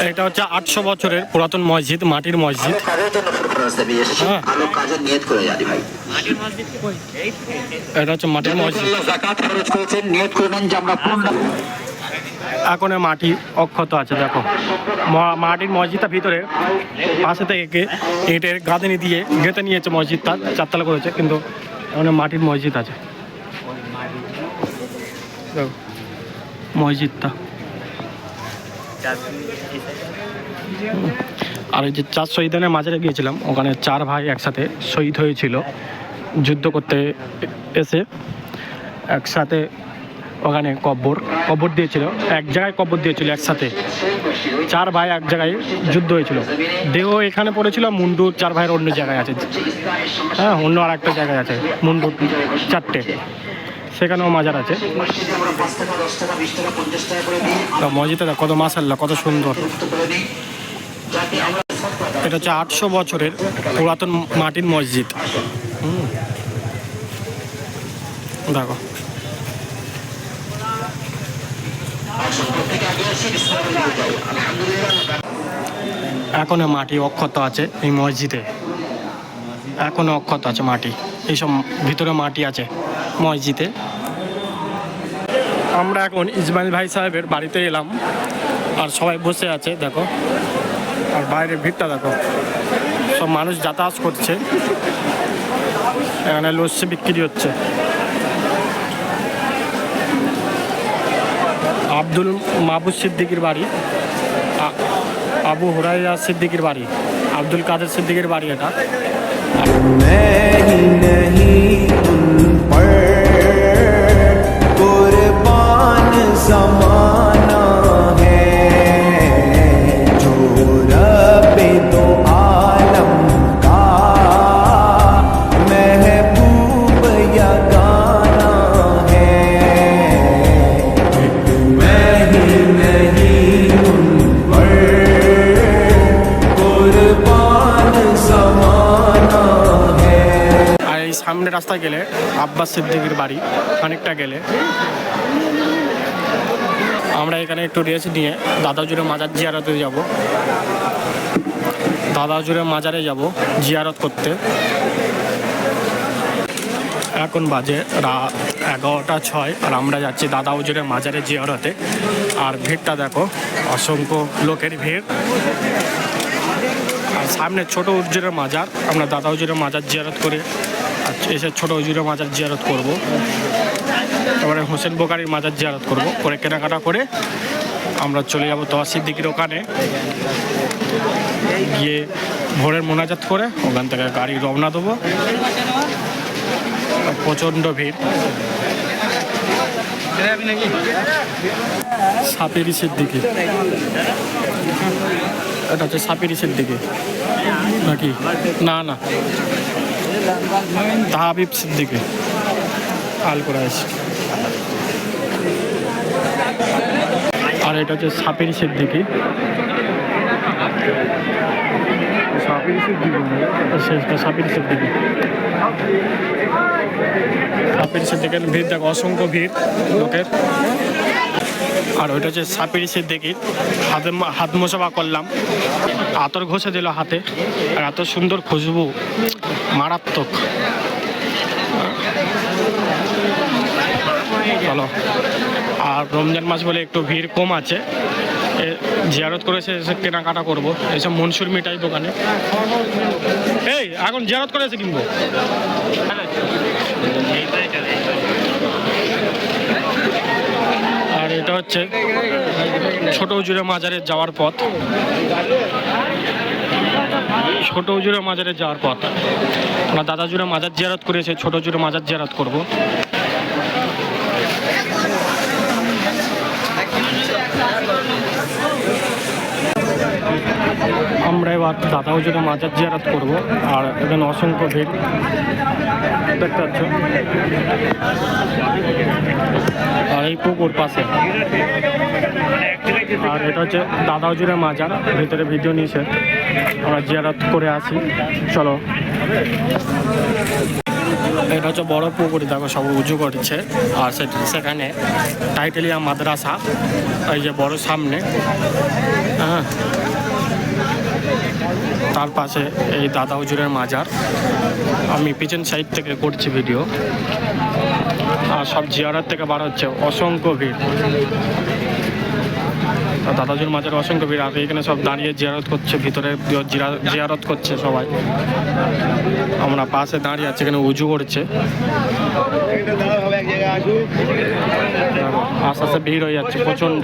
এটা হচ্ছে আটশো বছরের পুরাতন মসজিদ মাটির মসজিদ। হ্যাঁ। এটা হচ্ছে মাটির মসজিদ। আল্লাহ যাকাত খরচ করেছেন নিয়ত করে নেন যে আমরা পূর্ণ এখন মাটি অক্ষত আছে দেখো। মা- মাটির মসজিদটা ভিতরে পাশে থেকে ইটের গাঁথনি দিয়ে গেঁথে নিয়েছে মসজিদটা চারতলা করেছে কিন্তু এখন মাটির মসজিদ আছে। দেখো, মসজিদটা। আর যে চার শহীদানের মাঝারে গিয়েছিলাম, ওখানে চার ভাই একসাথে শহীদ হয়েছিল, যুদ্ধ করতে এসে একসাথে ওখানে কব্বর কব্বর দিয়েছিল, এক জায়গায় কব্বর দিয়েছিল একসাথে। চার ভাই এক জায়গায় যুদ্ধ হয়েছিল। দেহ এখানে পড়েছিল, মুন্ডু চার ভাইয়ের অন্য জায়গায় আছে। হ্যাঁ অন্য আর একটা জায়গায় আছে, মুন্ডু চারটে। সেখানেও মাজার আছে। মসজিদটা কত মাসাল্লাহ কত সুন্দর। এটা হচ্ছে আটশো বছরের পুরাতন মাটির মসজিদ। দেখো। এখনও মাটি অক্ষত আছে এই মসজিদে। এখনও অক্ষত আছে মাটি। এইসব ভিতরে মাটি আছে। মসজিদে। আমরা এখন ইসমাইল ভাই সাহেবের বাড়িতে এলাম। আর সবাই বসে আছে, দেখো। আর বাইরের ভিড়টা দেখো। সব মানুষ যাতায়াত করছে। এখানে লস্যি বিক্রি হচ্ছে। আব্দুল মাহবুব সিদ্দিকির বাড়ি। আবু হুরাইয়া সিদ্দিকির বাড়ি। আব্দুল কাদের সিদ্দিকির বাড়ি এটা। कुर्बान जमाना है जो रब दो आलम का महबूब या गाना है मैं ही नहीं उन पर कुर्बान जमाना है আর এই সামনে রাস্তায় গেলে আব্বাস সিদ্দিকির বাড়ি খানিকটা গেলে আমরা এখানে একটু রেস্ট নিয়ে দাদাজুরে মাজার জিয়ারতে যাব। দাদাজুরে মাজারে যাব জিয়ারত করতে। এখন বাজে রাত এগারোটা ছয় আর আমরা যাচ্ছি দাদা উজুরে মাজারে জিয়ারতে। আর ভিড়টা দেখো, অসংখ্য লোকের ভিড়। আর সামনে ছোট উজ্জুরের মাজার, আমরা দাদা উজুরের মাজার জিয়ারত করে। আর এসে ছোট উজুরের মাজার জিয়ারত করব। তারপরে হোসেন বোকারির মাজার জিয়ারত করব। করে কেনাকাটা করে আমরা চলে যাব তোয়া সিদ্দিকির ওখানে। গিয়ে ভোরের মোনাজাত করে ওখান থেকে গাড়ি রওনা দেবো। প্রচণ্ড ভিড়। সাপেরি সিদ্দিকি এটা হচ্ছে সাপেরি সিদ্দিকি নাকি? না না। তাহাবিব সিদ্দিকি আল কোরআশ আর এটা হচ্ছে সাপেরি সিদ্দিকি। সাপেরি সিদ্দিকি সাপেরি সিদ্দিকি। সাপেরি সিদ্দিকের ভিড় দেখো অসংখ্য ভিড় লোকের। আর ওইটা হচ্ছে সাপিরি সিদ্দিকির হাতে হাত মোসাফা করলাম। আতর ঘষে দিল হাতে। আর এত সুন্দর খুশবু। মারাত্মক। চলো আর রমজান মাস বলে একটু ভিড় কম আছে। জিয়ারত করেছে এসে কেনাকাটা করব। এইসব মনসুর মিঠাই দোকানে। এই, এখন জিয়ারত করে এসে কিনবো। আর এটা হচ্ছে ছোট উজুরে মাজারে যাওয়ার পথ। ছোট উজুরে মাজারে যাওয়ার পথ। আমরা দাদা জুড়ে মাজার জিয়ারত করেছে ছোট জুড়ে মাজার জিয়ারত করব। আমরা এবার দাদা হুজুরে মাজার জিয়ারাত করব, আর এখানে অসংখ্য ভিড়। দেখতে পাচ্ছ? আর এই পুকুর পাশে। আর এটা হচ্ছে দাদা হুজুরের মাজার, ভিতরে ভিডিও নিয়েছে। আমরা জিয়ারাত করে আসি। চলো। এটা হচ্ছে বড় পুকুর, দেখো সব উঁচু করছে। আর সেখানে টাইটেলিয়া মাদ্রাসা, এই যে বড় সামনে। হ্যাঁ। তার পাশে এই দাদা হুজুরের মাজার। আমি পিছন সাইড থেকে করছি ভিডিও আর সব জিয়ারাত থেকে বার হচ্ছে। অসংখ্য ভিড়। দাদাজুর মাজার অসংখ্য ভিড়। আর এখানে সব দাঁড়িয়ে জিয়ারত করছে, ভিতরে জিয়ারত করছে সবাই। আমরা পাশে দাঁড়িয়ে আছি, এখানে উজু করছে। আস্তে আস্তে ভিড় হয়ে যাচ্ছে, প্রচণ্ড।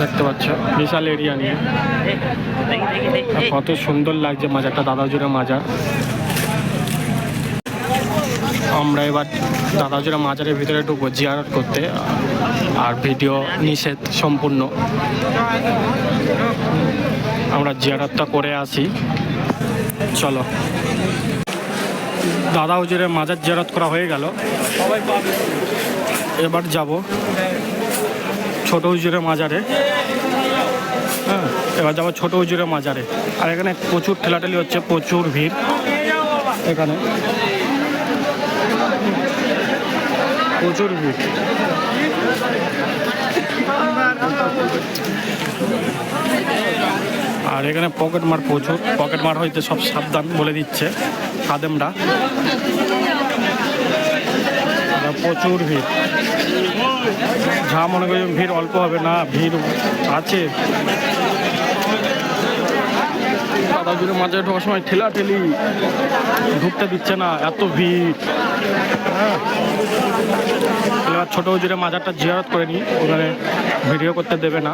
দেখতে পাচ্ছ? বিশাল এরিয়া নিয়ে। কত সুন্দর লাগছে মাজারটা দাদাজুরের মাজার। আমরা এবার দাদাজুরা মাজারের ভিতরে ঢুকবো জিয়ারত করতে। আর ভিডিও নিষেধ সম্পূর্ণ। আমরা জিয়ারতটা করে আসি। চলো। দাদা হুজুরের মাজার জিয়ারত করা হয়ে গেল। এবার যাব ছোট হুজুরের মাজারে। হ্যাঁ এবার যাব ছোট হুজুরের মাজারে। আর এখানে প্রচুর ঠেলাঠেলি হচ্ছে, প্রচুর ভিড় এখানে। প্রচুর ভিড়। আর এখানে পকেট মার প্রচুর, পকেট মার হইতে সব সাবধান বলে দিচ্ছে খাদেমরা। প্রচুর ভিড়। যা মনে করি ভিড় অল্প হবে না, ভিড় আছে। দাদাজুরের মাঝে ঢোকার সময় ঠেলা ঠেলি ঢুকতে দিচ্ছে না, এত ভিড়। হ্যাঁ এবার ছোটো হুজুরে মাজারটা জিয়ারত করে নিই, ওখানে ভিডিও করতে দেবে না।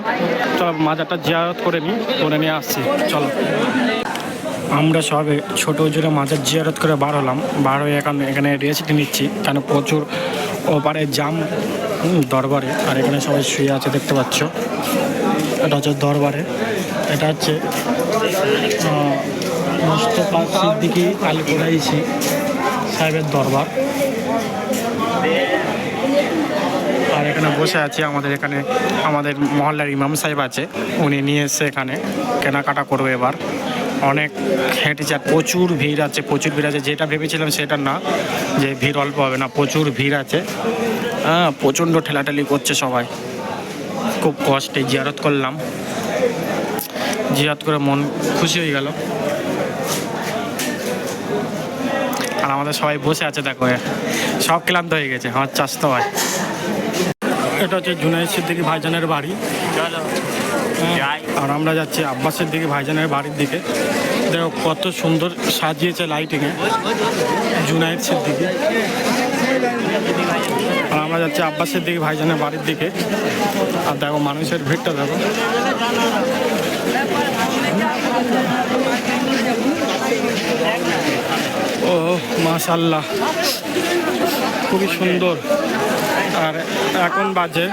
চলো, মাজারটা জিয়ারত করে নিই, করে নিয়ে আসছি, চলো। আমরা সবে ছোট হুজুরে মাজার জিয়ারত করে বার হলাম। বার হয়ে এখন এখানে রেস্ট নিচ্ছি। কেন প্রচুর ওপারে জাম দরবারে। আর এখানে সবাই শুয়ে আছে, দেখতে পাচ্ছ। এটা হচ্ছে দরবারে। এটা হচ্ছে মোস্তফা সিদ্দিকি সাহেবের দরবার। আর এখানে বসে আছি আমাদের এখানে, আমাদের মহল্লার ইমাম সাহেব আছে। উনি নিয়ে এসে এখানে। কেনাকাটা করবে এবার। অনেক হেঁটেছে আর প্রচুর ভিড় আছে, প্রচুর ভিড় আছে, যেটা ভেবেছিলাম সেটা না, যে ভিড় অল্প হবে না, প্রচুর ভিড় আছে। হ্যাঁ প্রচণ্ড ঠেলাঠালি করছে সবাই। খুব কষ্টে জিয়ারত করলাম। জিয়ারত করে মন খুশি হয়ে গেল। আর আমাদের সবাই বসে আছে, দেখো সব ক্লান্ত হয়ে গেছে, আমার চাষতে হয়। এটা হচ্ছে জুনাইদ সিদ্দিকি ভাইজানের বাড়ি। আর আমরা যাচ্ছি আব্বাসের দিকে, ভাইজানের বাড়ির দিকে। দেখো কত সুন্দর সাজিয়েছে লাইটিংয়ে জুনাইদ সিদ্দিকি আর আমরা যাচ্ছি আব্বাসের দিকে, ভাইজানের বাড়ির দিকে। আর দেখো মানুষের ভিড়টা দেখো। ও মাশাল্লাহ খুবই সুন্দর। আর এখন বাজে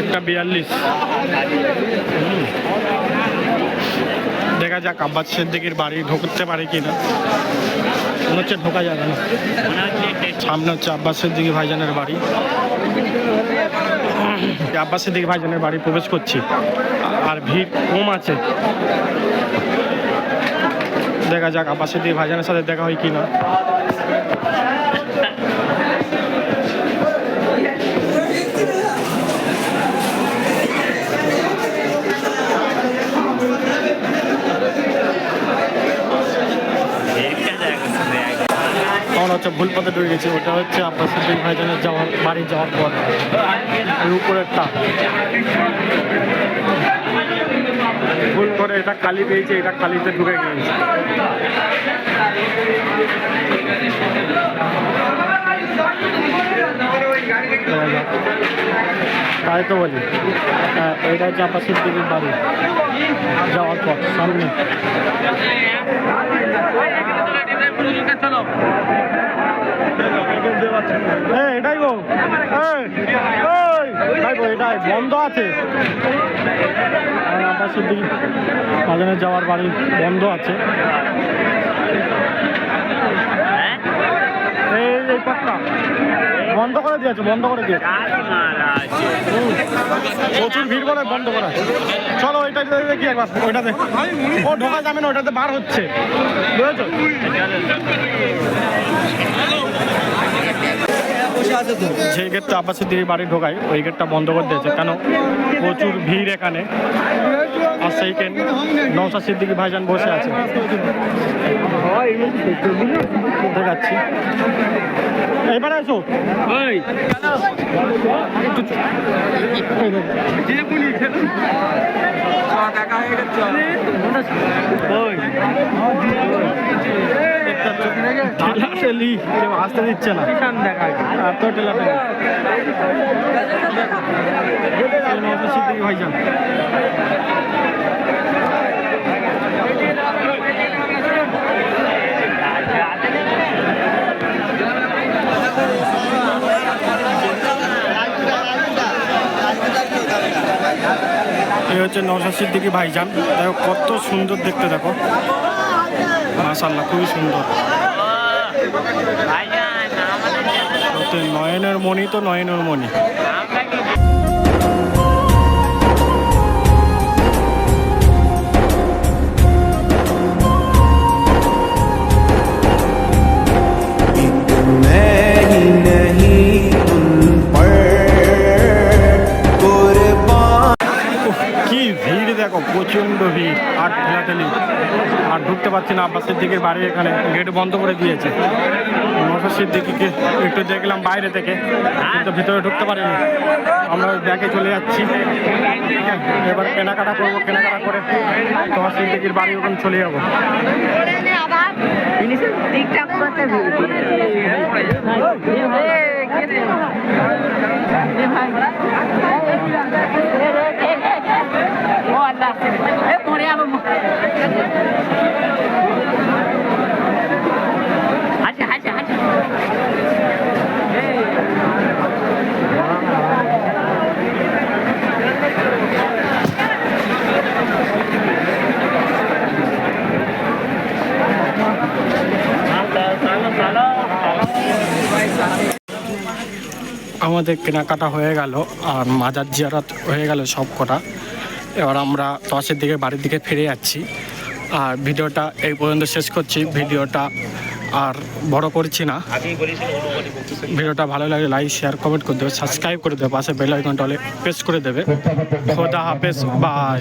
একটা বিয়াল্লিশ। দেখা যাক আব্বাস সিদ্দিকির বাড়ি ঢুকতে পারে কি না মনে হচ্ছে ঢোকা যাবে না। সামনে হচ্ছে আব্বাস সিদ্দিকি ভাইজানের বাড়ি। আব্বাস সিদ্দিকি ভাইজানের বাড়ি প্রবেশ করছি। আর ভিড় কম আছে। দেখা যাক আব্বাস সিদ্দিকি ভাইজানের সাথে দেখা হয় কি হচ্ছে ভুল পথে ঢুকে গেছি ওটা হচ্ছে আব্বাস সিদ্দিক ভাইজানের যাওয়ার বাড়ি যাওয়ার পর এই উপরেরটা ভুল করে এটা খালি পেয়েছে এটা খালিতে ঢুকে গিয়েছে। তাই তো বলি। হ্যাঁ, এটা হচ্ছে আব্বাস সিদ্দিকের বাড়ি যাওয়ার পর সামনে। বন্ধ আছে। আর আব্বাস সিদ্দিক বাজারে যাওয়ার বাড়ি বন্ধ আছে। এই বন্ধ করে দিয়েছে, বন্ধ করে দিয়েছে। প্রচুর ভিড় করে বন্ধ করা চলো, ওইটাতে দেখি একবার, ওইটাতে। ও ঢোকা যাবে না ওইটাতে বার হচ্ছে। বুঝেছ? যে গেটটা আব্বাস সিদ্দিকির বাড়ি ঢোকায় ওই গেটটা বন্ধ করে দিয়েছে কেন? প্রচুর ভিড় এখানে। আর সেইখান নৌসা সিদ্দিকি ভাইজান বসে আছে। দেখাচ্ছি। এইবারে এসো। ঠেলাঠেলি আসতে দিচ্ছে না। ঠেলাঠেলি এই নৌসা সিদ্দিকি ভাইজান। এই হচ্ছে নৌসা সিদ্দিকি ভাইজান দেখো কত সুন্দর দেখতে, দেখো। মাশাল্লাহ খুবই সুন্দর। নয়নের মণি তো নয়নের মণি। পারছি না আব্বাস সিদ্দিকের বাড়ি এখানে গেট বন্ধ করে দিয়েছে নৌসা সিদ্দিকিকে একটু দেখলাম বাইরে থেকে কিন্তু ভিতরে ঢুকতে পারিনি আমরা ব্যাগে চলে যাচ্ছি এবার কেনাকাটা করব কেনাকাটা করে তোমার সিদ্দিকির বাড়ি ওখানে চলে যাব করতে আমাদের কেনাকাটা হয়ে গেল আর মাজার জিয়ারত হয়ে গেল সব কটা। এবার আমরা দশের দিকে, বাড়ির দিকে ফিরে যাচ্ছি। আর ভিডিওটা এই পর্যন্ত শেষ করছি। ভিডিওটা আর বড় করছি না। ভিডিওটা ভালো লাগলে লাইক শেয়ার কমেন্ট করে দেবে। সাবস্ক্রাইব করে দেবে। পাশে বেল আইকনটা প্রেস করে দেবে। খোদা হাফেজ। বাই